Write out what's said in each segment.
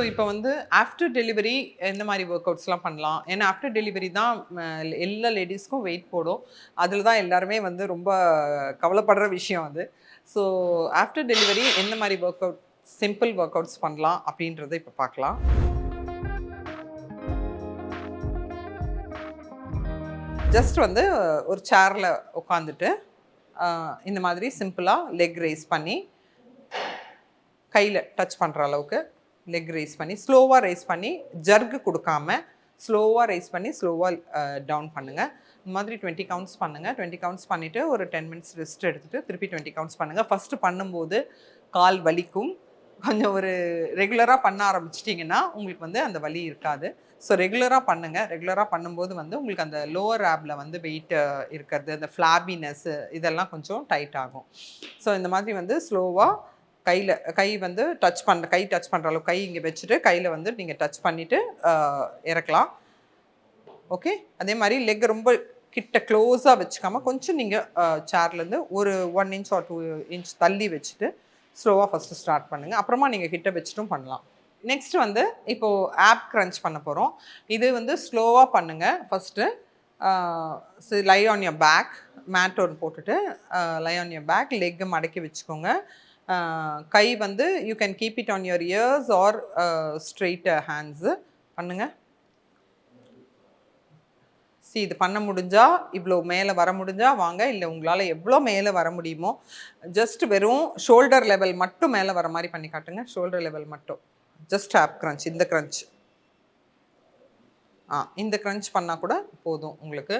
So இப்போ வந்து after delivery எந்த மாதிரி ஒர்க் அவுட்ஸ்லாம் பண்ணலாம்? ஏன்னா ஆஃப்டர் டெலிவரி தான் எல்லா லேடிஸ்க்கும் வெயிட் போடும். அதில் தான் எல்லாருமே வந்து ரொம்ப கவலைப்படுற விஷயம் அது. ஸோ ஆஃப்டர் டெலிவரி எந்த மாதிரி work out simple work outs பண்ணலாம் அப்படின்றத இப்போ பார்க்கலாம் ஜஸ்ட் வந்து ஒரு சேரில் உட்காந்துட்டு இந்த மாதிரி சிம்பிளாக லெக் ரைஸ் பண்ணி கையில் டச் பண்ணுற அளவுக்கு லெக் ரைஸ் பண்ணி ஸ்லோவாக ரைஸ் பண்ணி ஜர்கு கொடுக்காம ஸ்லோவாக ரைஸ் பண்ணி ஸ்லோவாக டவுன் பண்ணுங்கள் இந்த மாதிரி டுவெண்ட்டி கவுண்ட்ஸ் பண்ணுங்கள் டுவெண்ட்டி கவுண்ட்ஸ் பண்ணிவிட்டு ஒரு டென் மினிட்ஸ் ரெஸ்ட் எடுத்துகிட்டு திருப்பி டுவெண்ட்டி கவுண்ட்ஸ் பண்ணுங்கள் ஃபஸ்ட்டு பண்ணும்போது கால் வலிக்கும். கொஞ்சம் ஒரு ரெகுலராக பண்ண ஆரம்பிச்சிட்டிங்கன்னா உங்களுக்கு வந்து அந்த வலி இருக்காது. ஸோ ரெகுலராக பண்ணுங்கள் ரெகுலராக பண்ணும்போது வந்து உங்களுக்கு அந்த லோவர் ஆப்பில் வந்து வெயிட் இருக்கிறது அந்த ஃப்ளாபினஸ்ஸு இதெல்லாம் கொஞ்சம் டைட் ஆகும். ஸோ இந்த மாதிரி வந்து ஸ்லோவாக கையில் கை வந்து டச் பண்ண கை டச் பண்ணுற அளவுக்கு கை இங்கே வச்சுட்டு கையில் வந்து நீங்கள் டச் பண்ணிவிட்டு இறக்கலாம். ஓகே அதே மாதிரி லெக் ரொம்ப கிட்ட க்ளோஸாக வச்சுக்காமல் கொஞ்சம் நீங்கள் சேர்லேருந்து ஒரு one inch or two inch தள்ளி வச்சுட்டு ஸ்லோவாக ஃபஸ்ட்டு ஸ்டார்ட் பண்ணுங்கள் அப்புறமா நீங்கள் கிட்ட வச்சுட்டும் பண்ணலாம். நெக்ஸ்ட் வந்து இப்போது ஆப் க்ரன்ச் பண்ண போகிறோம் இது வந்து ஸ்லோவாக பண்ணுங்கள் first lie on your back mat ஒன்று போட்டுட்டு லை ஆன் யர் பேக் லெக்கை மடக்கி வச்சுக்கோங்க. கை வந்து you can keep it on your ears or straight hands பண்ணுங்க. சி இது பண்ண முடிஞ்சால் இவ்வளோ மேலே வர முடிஞ்சால் வாங்க. இல்லை உங்களால் எவ்வளோ மேலே வர முடியுமோ ஜஸ்ட் வெறும் ஷோல்டர் லெவல் மட்டும் மேலே வர மாதிரி பண்ணி காட்டுங்க. ஷோல்டர் லெவல் மட்டும். ஜஸ்ட் ஆப் கிரன்ச் இந்த crunch. ஆ இந்த க்ரன்ச் பண்ணால் கூட போதும் உங்களுக்கு.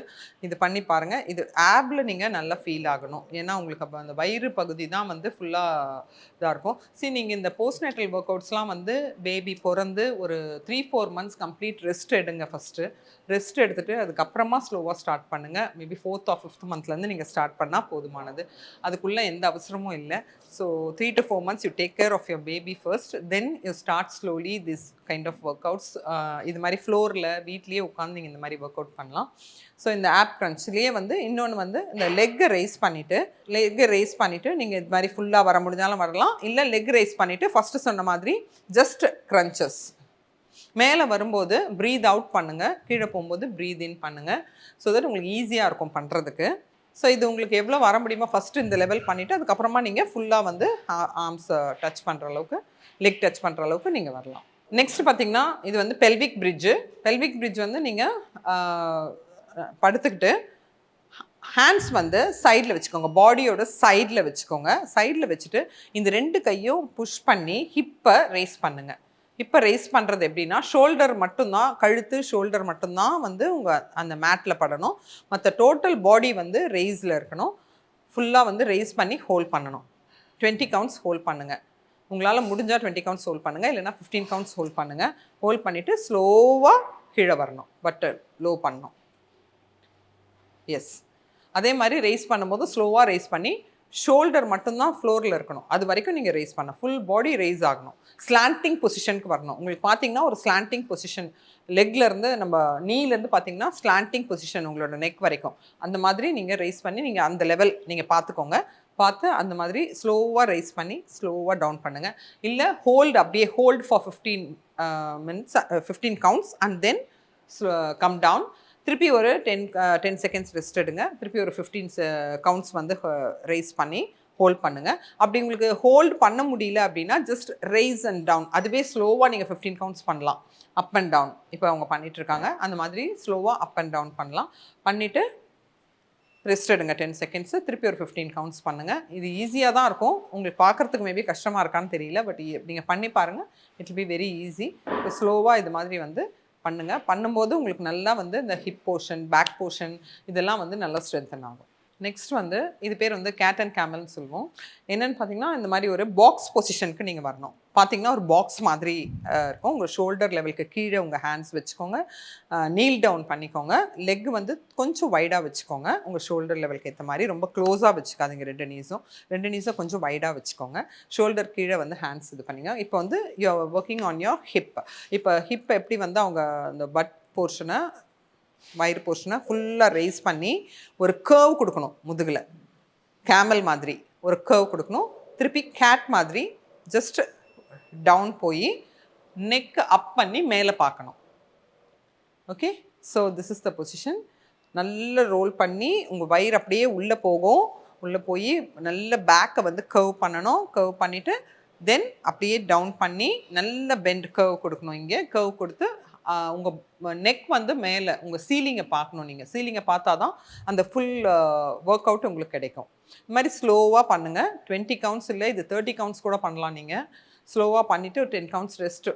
இது பண்ணி பாருங்கள் இது ஆப்பில் நீங்கள் நல்லா ஃபீல் ஆகணும். ஏன்னா உங்களுக்கு அப்போ அந்த வயிறு பகுதி தான் வந்து ஃபுல்லாக இதாக இருக்கும். சரி நீங்கள் இந்த போஸ்ட்நேட்டல் ஒர்க் அவுட்ஸ்லாம் வந்து பேபி பிறந்து ஒரு three four months complete rest எடுங்க ஃபஸ்ட்டு ரெஸ்ட் எடுத்துகிட்டு அதுக்கப்புறமா ஸ்லோவாக ஸ்டார்ட் பண்ணுங்கள் மேபி ஃபோர்த் ஆர் ஃபிஃப்த் மந்த்லேருந்து நீங்கள் ஸ்டார்ட் பண்ணால் போதுமானது. அதுக்குள்ளே எந்த அவசரமும் இல்லை. So three to four months you take care of your baby first then you start slowly this kind of workouts இது மாதிரி ஃப்ளோரில் வீட்லேயே உட்காந்து நீங்கள் இந்த மாதிரி ஒர்க் அவுட் பண்ணலாம். ஸோ இந்த ஆப் க்ரன்ச்லேயே வந்து இன்னொன்று வந்து இந்த லெக்கை ரைஸ் பண்ணிவிட்டு லெக்கை ரைஸ் பண்ணிவிட்டு நீங்கள் இது மாதிரி ஃபுல்லாக வர முடிஞ்சாலும் வரலாம். இல்லை லெக் ரைஸ் பண்ணிவிட்டு ஃபஸ்ட்டு சொன்ன மாதிரி ஜஸ்ட் க்ரன்ச்சஸ் மேலே வரும்போது ப்ரீத் அவுட் பண்ணுங்கள் கீழே போகும்போது ப்ரீத் இன் பண்ணுங்கள் ஸோ தட் உங்களுக்கு ஈஸியாக இருக்கும் பண்ணுறதுக்கு ஸோ இது உங்களுக்கு எவ்வளோ வர முடியுமோ ஃபஸ்ட்டு இந்த லெவல் பண்ணிவிட்டு அதுக்கப்புறமா நீங்கள் ஃபுல்லாக வந்து ஆர்ம்ஸை டச் பண்ணுற அளவுக்கு லெக் டச் பண்ணுற அளவுக்கு நீங்கள் வரலாம். நெக்ஸ்ட் பார்த்தீங்கன்னா இது வந்து பெல்விக் பிரிட்ஜு பெல்விக் பிரிட்ஜ் வந்து நீங்கள் படுத்துக்கிட்டு ஹேண்ட்ஸ் வந்து சைடில் வச்சுக்கோங்க. பாடியோட சைடில் வச்சுக்கோங்க. சைடில் வச்சுட்டு இந்த ரெண்டு கையும் புஷ் பண்ணி ஹிப்பை ரேஸ் பண்ணுங்கள் இப்போ ரேஸ் பண்ணுறது எப்படின்னா ஷோல்டர் மட்டும்தான் கழுத்து ஷோல்டர் மட்டும்தான் வந்து உங்கள் அந்த மேட்டில் படணும். மற்ற டோட்டல் பாடி வந்து ரேஸில் இருக்கணும். ஃபுல்லாக வந்து ரேஸ் பண்ணி ஹோல்ட் பண்ணணும். டுவெண்ட்டி கவுண்ட்ஸ் ஹோல்ட் பண்ணுங்கள் உங்களால் முடிஞ்சால் டுவெண்ட்டி கவுண்ட்ஸ் ஹோல்ட் பண்ணுங்கள் இல்லைனா ஃபிஃப்டீன் கவுண்ட்ஸ் ஹோல்ட் பண்ணுங்கள் ஹோல்ட் பண்ணிவிட்டு ஸ்லோவாக கீழே வரணும். பட் லோ பண்ணணும். எஸ் அதே மாதிரி ரைஸ் பண்ணும்போது ஸ்லோவாக ரைஸ் பண்ணி ஷோல்டர் மட்டும்தான் ஃப்ளோரில் இருக்கணும். அது வரைக்கும் நீங்கள் ரைஸ் பண்ண ஃபுல் பாடி ரேஸ் ஆகணும். ஸ்லாண்டிங் பொசிஷனுக்கு வரணும். உங்களுக்கு பார்த்தீங்கன்னா ஒரு ஸ்லாண்டிங் பொசிஷன் லெக்லேருந்து நம்ம நீலேருந்து பார்த்தீங்கன்னா ஸ்லாண்டிங் பொசிஷன் உங்களோட நெக் வரைக்கும். அந்த மாதிரி நீங்கள் ரைஸ் பண்ணி நீங்கள் அந்த லெவல் நீங்கள் பார்த்துக்கோங்க பார்த்து அந்த மாதிரி ஸ்லோவாக ரைஸ் பண்ணி ஸ்லோவாக டவுன் பண்ணுங்கள் இல்லை ஹோல்டு அப்படியே hold for fifteen minutes fifteen counts and then come down திருப்பி ஒரு டென் டென் செகண்ட்ஸ் ரெஸ்ட் எடுங்க. திருப்பி ஒரு ஃபிஃப்டீன் கவுண்ட்ஸ் வந்து ரைஸ் பண்ணி ஹோல்ட் பண்ணுங்கள் அப்படி உங்களுக்கு ஹோல்ட் பண்ண முடியல அப்படின்னா ஜஸ்ட் ரைஸ் அண்ட் டவுன் அதுவே ஸ்லோவாக நீங்கள் ஃபிஃப்டீன் கவுண்ட்ஸ் பண்ணலாம். அப் அண்ட் டவுன் இப்போ அவங்க பண்ணிட்டு இருக்காங்க அந்த மாதிரி ஸ்லோவாக அப் அண்ட் டவுன் பண்ணலாம். பண்ணிவிட்டு ரெஸ்ட் எடுங்க டென் செகண்ட்ஸு திருப்பி ஒரு ஃபிஃப்டீன் கவுண்ட்ஸ் பண்ணுங்கள் இது ஈஸியாக தான் இருக்கும். உங்களுக்கு பார்க்குறதுக்கு மேபி கஷ்டமாக இருக்கான்னு தெரியல பட் நீங்கள் பண்ணி பாருங்கள் இட் பி வெரி ஈஸி ஸ்லோவாக இது மாதிரி வந்து பண்ணுங்கள் பண்ணும்போது உங்களுக்கு நல்லா வந்து இந்த ஹிப் போர்ஷன் பேக் போர்ஷன் இதெல்லாம் வந்து நல்லா ஸ்ட்ரென்தன் ஆகும். நெக்ஸ்ட் வந்து இது பேர் வந்து கேட் அண்ட் கேமல்னு சொல்லுவோம். என்னென்னு பார்த்தீங்கன்னா இந்த மாதிரி ஒரு பாக்ஸ் பொசிஷனுக்கு நீங்கள் வரணும். பார்த்தீங்கன்னா ஒரு பாக்ஸ் மாதிரி இருக்கும். உங்கள் ஷோல்டர் லெவலுக்கு கீழே உங்கள் ஹேண்ட்ஸ் வச்சுக்கோங்க. நீல் டவுன் பண்ணிக்கோங்க. லெக் வந்து கொஞ்சம் வைடாக வச்சுக்கோங்க. உங்கள் ஷோல்டர் லெவலுக்கு ஏற்ற மாதிரி ரொம்ப க்ளோஸாக வச்சுக்காதீங்க ரெண்டு நீஸும் ரெண்டு நீஸும் கொஞ்சம் வைடாக வச்சுக்கோங்க. ஷோல்டர் கீழே வந்து ஹேண்ட்ஸ் இது பண்ணிங்க இப்போ வந்து you working on your hip இப்போ ஹிப் எப்படி வந்து அவங்க அந்த பட் போர்ஷனை வயிறு போர்ஷனை ஃபுல்லாக ரைஸ் பண்ணி ஒரு கேர்வ் கொடுக்கணும் முதுகில். கேமல் மாதிரி ஒரு கேர்வ் கொடுக்கணும். திருப்பி கேட் மாதிரி ஜஸ்ட் டவுன் போய் நெக் அப் பண்ணி மேலே பார்க்கணும். Okay so this is the position நல்ல ரோல் பண்ணி உங்கள் வயிறு அப்படியே உள்ளே போகும். உள்ளே போய் நல்ல பேக்கை வந்து கர்வ் பண்ணணும். கர்வ் பண்ணிவிட்டு தென் அப்படியே டவுன் பண்ணி நல்ல பெண்ட் கர்வ் கொடுக்கணும் இங்கே. கர்வ் கொடுத்து உங்கள் நெக் வந்து மேலே உங்கள் சீலிங்கை பார்க்கணும் நீங்கள் சீலிங்கை பார்த்தா தான் அந்த ஃபுல் ஒர்க் அவுட் உங்களுக்கு கிடைக்கும். இது மாதிரி ஸ்லோவாக பண்ணுங்கள் டுவெண்ட்டி கவுண்ட்ஸ் இல்லை இது தேர்ட்டி கவுண்ட்ஸ் கூட பண்ணலாம் நீங்கள் ஸ்லோவாக பண்ணிவிட்டு ஒரு டென் கவுண்ட்ஸ் ரெஸ்ட்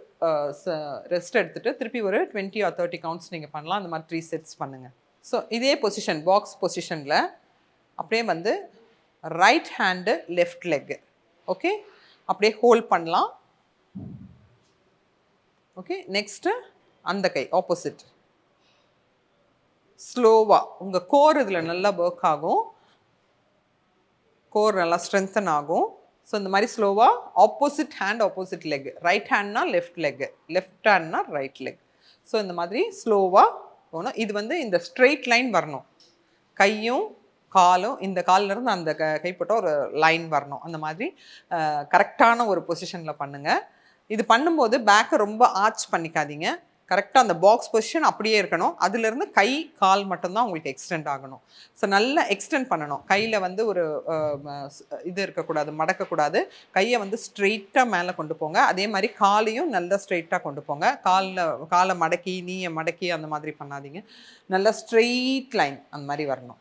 ரெஸ்ட் எடுத்துகிட்டு திருப்பி ஒரு டுவெண்ட்டி ஆர் தேர்ட்டி கவுண்ட்ஸ் நீங்கள் பண்ணலாம். அந்த மாதிரி த்ரீ செட்ஸ் பண்ணுங்கள் ஸோ இதே பொசிஷன் பாக்ஸ் பொசிஷனில் அப்படியே வந்து right hand left leg okay அப்படியே ஹோல்ட் பண்ணலாம். ஓகே நெக்ஸ்ட்டு அந்த கை ஆப்போசிட் ஸ்லோவாக உங்கள் கோர் இதில் நல்லா ஒர்க் ஆகும். கோர் நல்லா ஸ்ட்ரென்தன் ஆகும். ஸோ இந்த மாதிரி ஸ்லோவாக opposite hand opposite leg right ஹேண்ட்னா left leg left ஹேண்ட்னா ரைட் லெக் ஸோ இந்த மாதிரி ஸ்லோவாக போகணும். இது வந்து இந்த ஸ்ட்ரெயிட் லைன் வரணும். கையும் காலும் இந்த கால்ல இருந்து அந்த க கைப்பட்ட ஒரு லைன் வரணும். அந்த மாதிரி கரெக்டான ஒரு பொசிஷனில் பண்ணுங்கள் இது பண்ணும்போது பேக்கை ரொம்ப ஆர்ச் பண்ணிக்காதீங்க. கரெக்டாக அந்த பாக்ஸ் பொசிஷன் அப்படியே இருக்கணும். அதுலேருந்து கை கால் மட்டும்தான் உங்களுக்கு எக்ஸ்டெண்ட் ஆகணும். ஸோ நல்லா எக்ஸ்டெண்ட் பண்ணணும். கையில் வந்து ஒரு இது இருக்கக்கூடாது மடக்கக்கூடாது. கையை வந்து ஸ்ட்ரெயிட்டாக மேலே கொண்டு போங்க. அதே மாதிரி காலையும் நல்லா ஸ்ட்ரெயிட்டாக கொண்டு போங்க. காலில் காலை மடக்கி நீயை மடக்கி அந்த மாதிரி பண்ணாதீங்க. நல்லா ஸ்ட்ரெயிட் லைன் அந்த மாதிரி வரணும்.